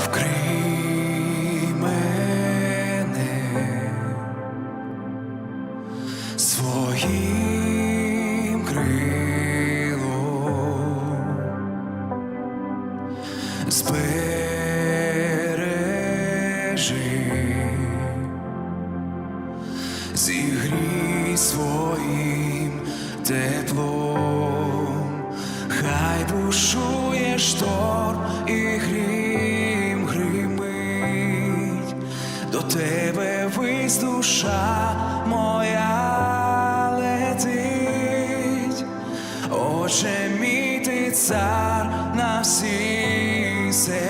вкрий мене своїм крилом, збережи, зігрій своїм теплом, хай бушує шторм і грім до тебе вись душа моя летить, Отче мій ти цар на всій землі,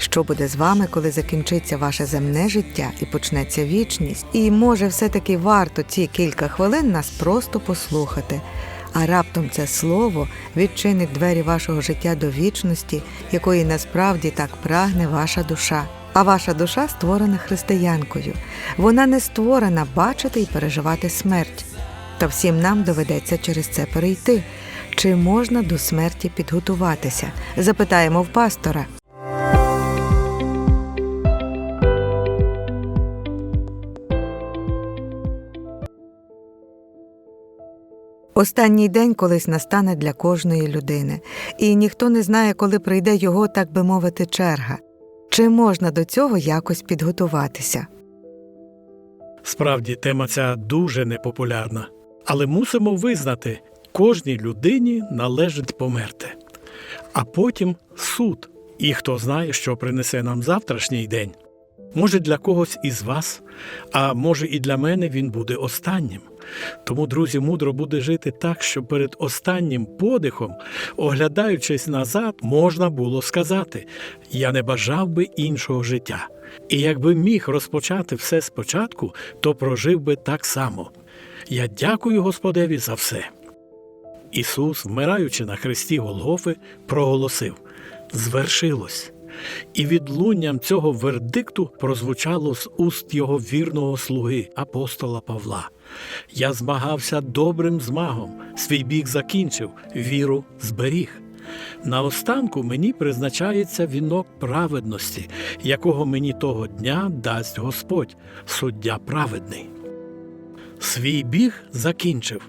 що буде з вами, коли закінчиться ваше земне життя і почнеться вічність? І може, все-таки варто ці кілька хвилин нас просто послухати. А раптом це слово відчинить двері вашого життя до вічності, якої насправді так прагне ваша душа. А ваша душа створена християнкою. Вона не створена бачити і переживати смерть. Та всім нам доведеться через це перейти. Чи можна до смерті підготуватися? Запитаємо в пастора. Останній день колись настане для кожної людини, і ніхто не знає, коли прийде його, так би мовити, черга. Чи можна до цього якось підготуватися? Справді, тема ця дуже непопулярна, але мусимо визнати, кожній людині належить померти. А потім суд, і хто знає, що принесе нам завтрашній день. Може, для когось із вас, а може і для мене він буде останнім. Тому, друзі, мудро буде жити так, що перед останнім подихом, оглядаючись назад, можна було сказати: я не бажав би іншого життя. І якби міг розпочати все спочатку, то прожив би так само. Я дякую Господеві за все. Ісус, вмираючи на хресті Голгофи, проголосив: Звершилось. І відлунням цього вердикту прозвучало з уст його вірного слуги, апостола Павла. Я змагався добрим змагом, свій біг закінчив, віру зберіг. Наостанку мені призначається вінок праведності, якого мені того дня дасть Господь, суддя праведний. Свій біг закінчив.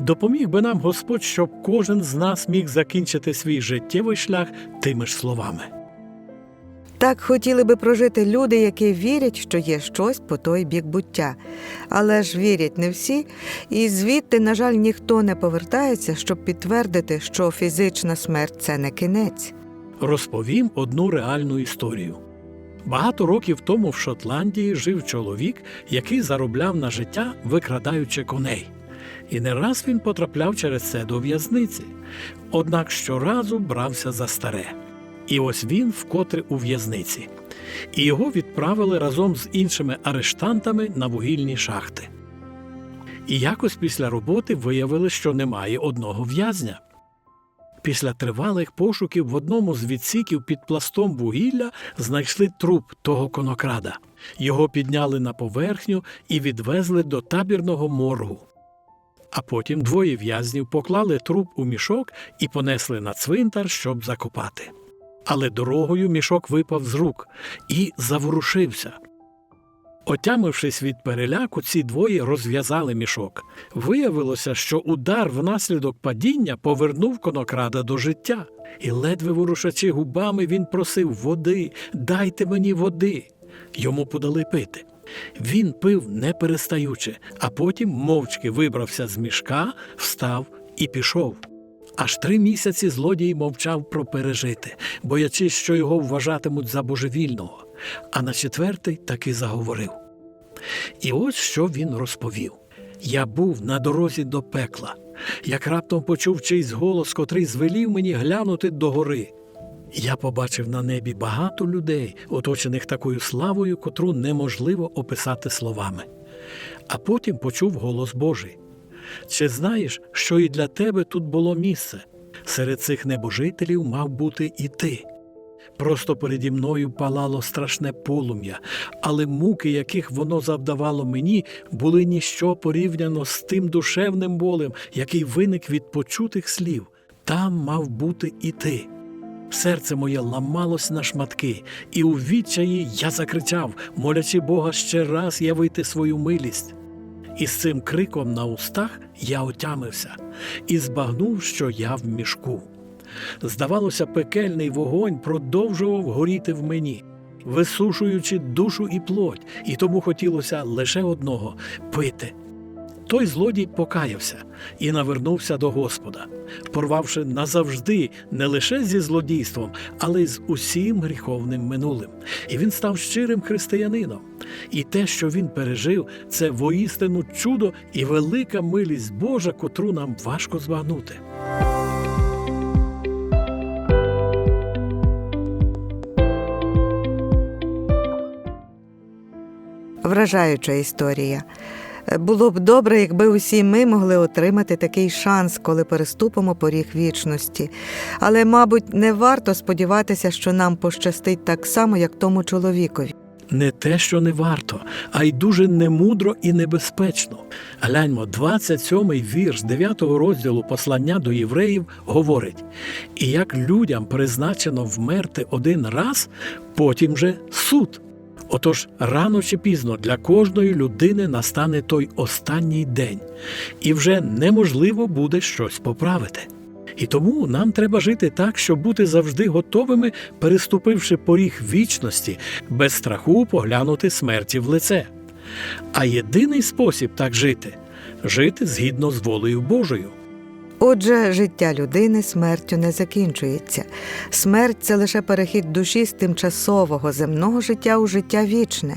Допоміг би нам Господь, щоб кожен з нас міг закінчити свій життєвий шлях тими ж словами. Так хотіли би прожити люди, які вірять, що є щось по той бік буття. Але ж вірять не всі, і звідти, на жаль, ніхто не повертається, щоб підтвердити, що фізична смерть це не кінець. Розповім одну реальну історію. Багато років тому в Шотландії жив чоловік, який заробляв на життя, викрадаючи коней. І не раз він потрапляв через це до в'язниці, однак щоразу брався за старе. І ось він вкотре у в'язниці. І його відправили разом з іншими арештантами на вугільні шахти. І якось після роботи виявили, що немає одного в'язня. Після тривалих пошуків в одному з відсіків під пластом вугілля знайшли труп того конокрада. Його підняли на поверхню і відвезли до табірного моргу. А потім двоє в'язнів поклали труп у мішок і понесли на цвинтар, щоб закопати. Але дорогою мішок випав з рук і заворушився. Отямившись від переляку, ці двоє розв'язали мішок. Виявилося, що удар внаслідок падіння повернув конокрада до життя, і, ледве ворушачи губами, він просив води, дайте мені води. Йому подали пити. Він пив не перестаючи, а потім мовчки вибрався з мішка, встав і пішов. Аж три місяці злодій мовчав про пережити, боячись, що його вважатимуть за божевільного, а на четвертий таки заговорив. І ось що він розповів: Я був на дорозі до пекла, як раптом почув чийсь голос, котрий звелів мені глянути догори. Я побачив на небі багато людей, оточених такою славою, котру неможливо описати словами. А потім почув голос Божий. Чи знаєш, що і для тебе тут було місце? Серед цих небожителів мав бути і ти. Просто переді мною палало страшне полум'я, але муки, яких воно завдавало мені, були ніщо порівняно з тим душевним болем, який виник від почутих слів. Там мав бути і ти. Серце моє ламалось на шматки, і у відчаї я закричав, молячи Бога ще раз явити свою милість. І з цим криком на устах я отямився і збагнув, що я в мішку. Здавалося, пекельний вогонь продовжував горіти в мені, висушуючи душу і плоть, і тому хотілося лише одного пити. Той злодій покаявся і навернувся до Господа, порвавши назавжди не лише зі злодійством, але й з усім гріховним минулим. І він став щирим християнином. І те, що він пережив, це воістину чудо і велика милість Божа, котру нам важко збагнути. Вражаюча історія. Було б добре, якби усі ми могли отримати такий шанс, коли переступимо поріг вічності. Але, мабуть, не варто сподіватися, що нам пощастить так само, як тому чоловікові. Не те, що не варто, а й дуже немудро і небезпечно. Гляньмо, 27-й вірш 9-го розділу послання до євреїв говорить: і як людям призначено вмерти один раз, потім же суд. Отож, рано чи пізно для кожної людини настане той останній день, і вже неможливо буде щось поправити. І тому нам треба жити так, щоб бути завжди готовими, переступивши поріг вічності, без страху поглянути смерті в лице. А єдиний спосіб так жити жити згідно з волею Божою. Отже, життя людини смертю не закінчується. Смерть це лише перехід душі з тимчасового земного життя у життя вічне.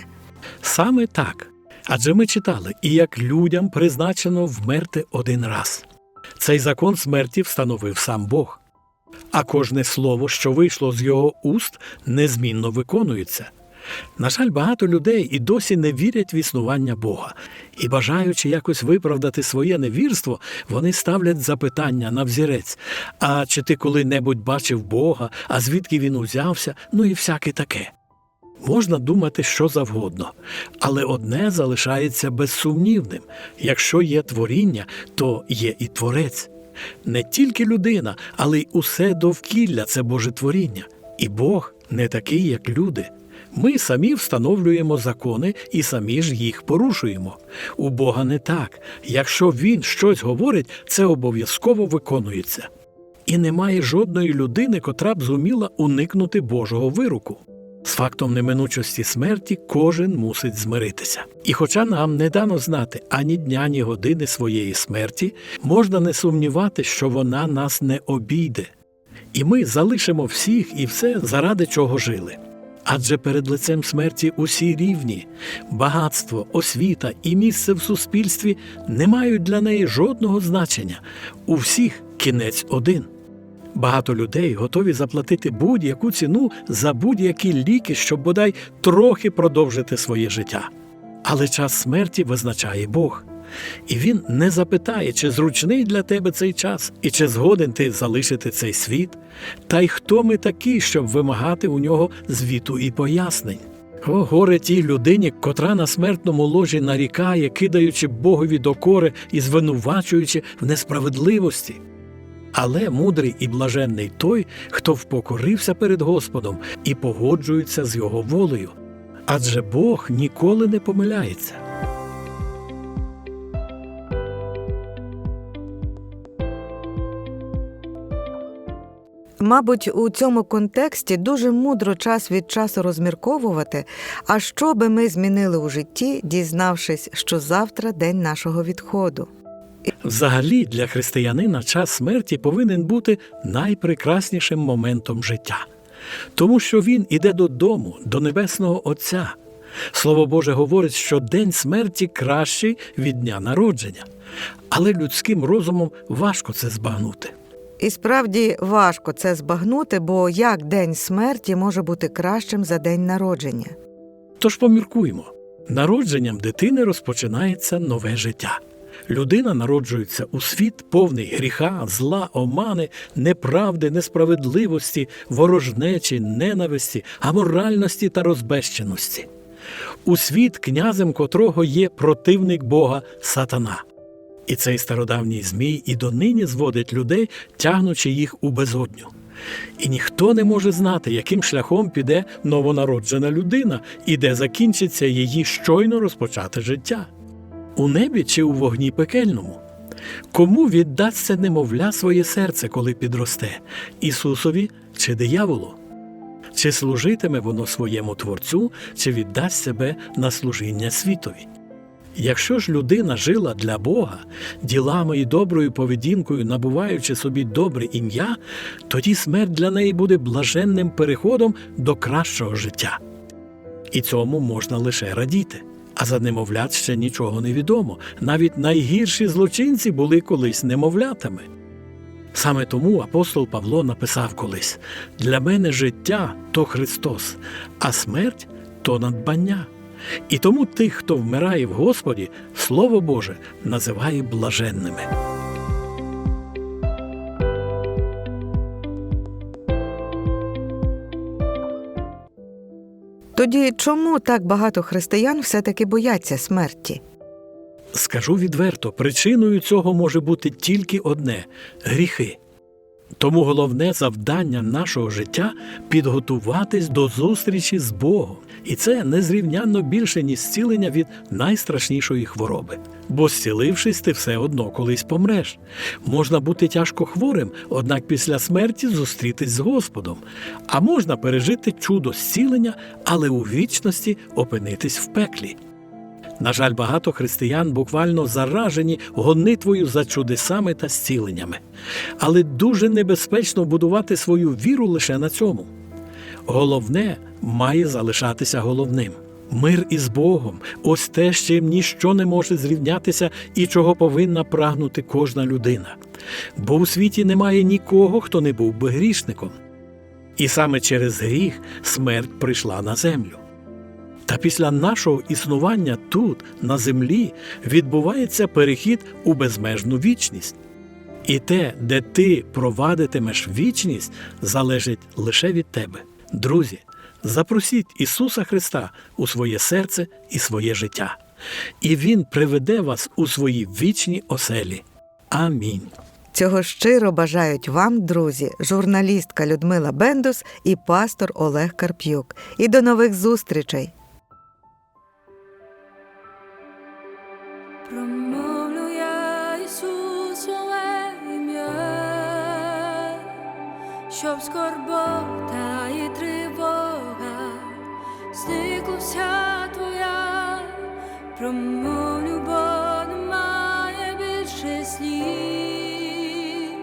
Саме так. Адже ми читали, і як людям призначено вмерти один раз. Цей закон смерті встановив сам Бог. А кожне слово, що вийшло з його уст, незмінно виконується. На жаль, багато людей і досі не вірять в існування Бога, і, бажаючи якось виправдати своє невірство, вони ставлять запитання на взірець: а чи ти коли-небудь бачив Бога, а звідки він узявся, ну і всяке таке. Можна думати що завгодно, але одне залишається безсумнівним: якщо є творіння, то є і творець. Не тільки людина, але й усе довкілля це Боже творіння. І Бог не такий, як люди. Ми самі встановлюємо закони і самі ж їх порушуємо. У Бога не так. Якщо Він щось говорить, це обов'язково виконується. І немає жодної людини, котра б зуміла уникнути Божого вируку. З фактом неминучості смерті кожен мусить змиритися. І хоча нам не дано знати ані дня, ні години своєї смерті, можна не сумнівати, що вона нас не обійде. І ми залишимо всіх і все, заради чого жили. Адже перед лицем смерті усі рівні, багатство, освіта і місце в суспільстві не мають для неї жодного значення. У всіх кінець один. Багато людей готові заплатити будь-яку ціну за будь-які ліки, щоб бодай трохи продовжити своє життя. Але час смерті визначає Бог. І він не запитає, чи зручний для тебе цей час, і чи згоден ти залишити цей світ, та й хто ми такі, щоб вимагати у нього звіту і пояснень. О, горе тій людині, котра на смертному ложі нарікає, кидаючи Богові докори і звинувачуючи в несправедливості. Але мудрий і блаженний той, хто впокорився перед Господом і погоджується з його волею. Адже Бог ніколи не помиляється. Мабуть, у цьому контексті дуже мудро час від часу розмірковувати, а що би ми змінили у житті, дізнавшись, що завтра день нашого відходу. Взагалі, для християнина час смерті повинен бути найпрекраснішим моментом життя, тому що він іде додому, до Небесного Отця. Слово Боже говорить, що день смерті кращий від дня народження, але людським розумом важко це збагнути. І справді важко це збагнути, бо як день смерті може бути кращим за день народження? Тож поміркуймо, народженням дитини розпочинається нове життя. Людина народжується у світ повний гріха, зла, омани, неправди, несправедливості, ворожнечі, ненависті, аморальності та розбещеності. У світ, князем котрого є противник Бога Сатана. І цей стародавній Змій і донині зводить людей, тягнучи їх у безодню. І ніхто не може знати, яким шляхом піде новонароджена людина і де закінчиться її щойно розпочате життя у небі чи у вогні пекельному. Кому віддасться немовля своє серце, коли підросте Ісусові чи дияволу? Чи служитиме воно своєму Творцю, чи віддасть себе на служіння світові? Якщо ж людина жила для Бога, ділами і доброю поведінкою набуваючи собі добре ім'я, тоді смерть для неї буде блаженним переходом до кращого життя. І цьому можна лише радіти. А за немовлят ще нічого не відомо. Навіть найгірші злочинці були колись немовлятами. Саме тому апостол Павло написав колись: для мене життя то Христос, а смерть то надбання. І тому тих, хто вмирає в Господі, Слово Боже називає блаженними. Тоді чому так багато християн все-таки бояться смерті? Скажу відверто, причиною цього може бути тільки одне гріхи. Тому головне завдання нашого життя підготуватись до зустрічі з Богом, і це незрівнянно більше, ніж зцілення від найстрашнішої хвороби. Бо зцілившись, ти все одно колись помреш. Можна бути тяжко хворим, однак після смерті зустрітись з Господом, а можна пережити чудо зцілення, але у вічності опинитись в пеклі. На жаль, багато християн буквально заражені гонитвою за чудесами та зціленнями. Але дуже небезпечно будувати свою віру лише на цьому. Головне має залишатися головним. Мир із Богом ось те, з чим ніщо не може зрівнятися і чого повинна прагнути кожна людина. Бо у світі немає нікого, хто не був би грішником. І саме через гріх смерть прийшла на землю. Та після нашого існування тут, на землі, відбувається перехід у безмежну вічність. І те, де ти провадитимеш вічність, залежить лише від тебе. Друзі, запросіть Ісуса Христа у своє серце і своє життя, і Він приведе вас у свої вічні оселі. Амінь. Цього щиро бажають вам, друзі, журналістка Людмила Бендус і пастор Олег Карп'юк. І до нових зустрічей! Промовлю я щоб скорбота і тривога зникла вся твоя, промовлю, бо немає більше слів,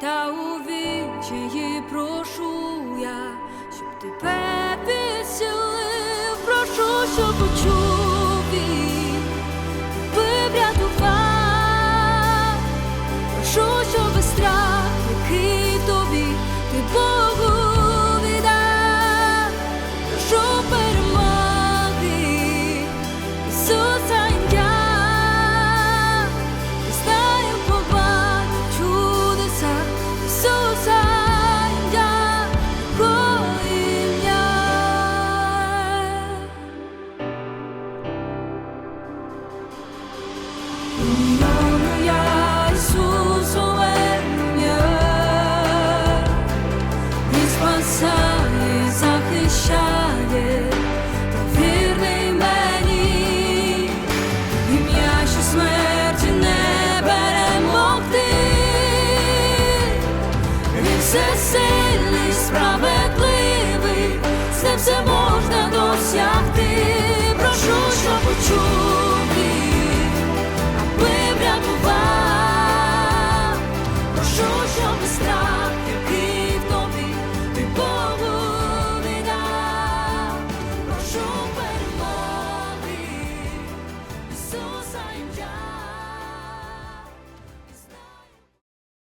та у відчаї прошу я, щоб тебе підсилив, прошу, щоб почув.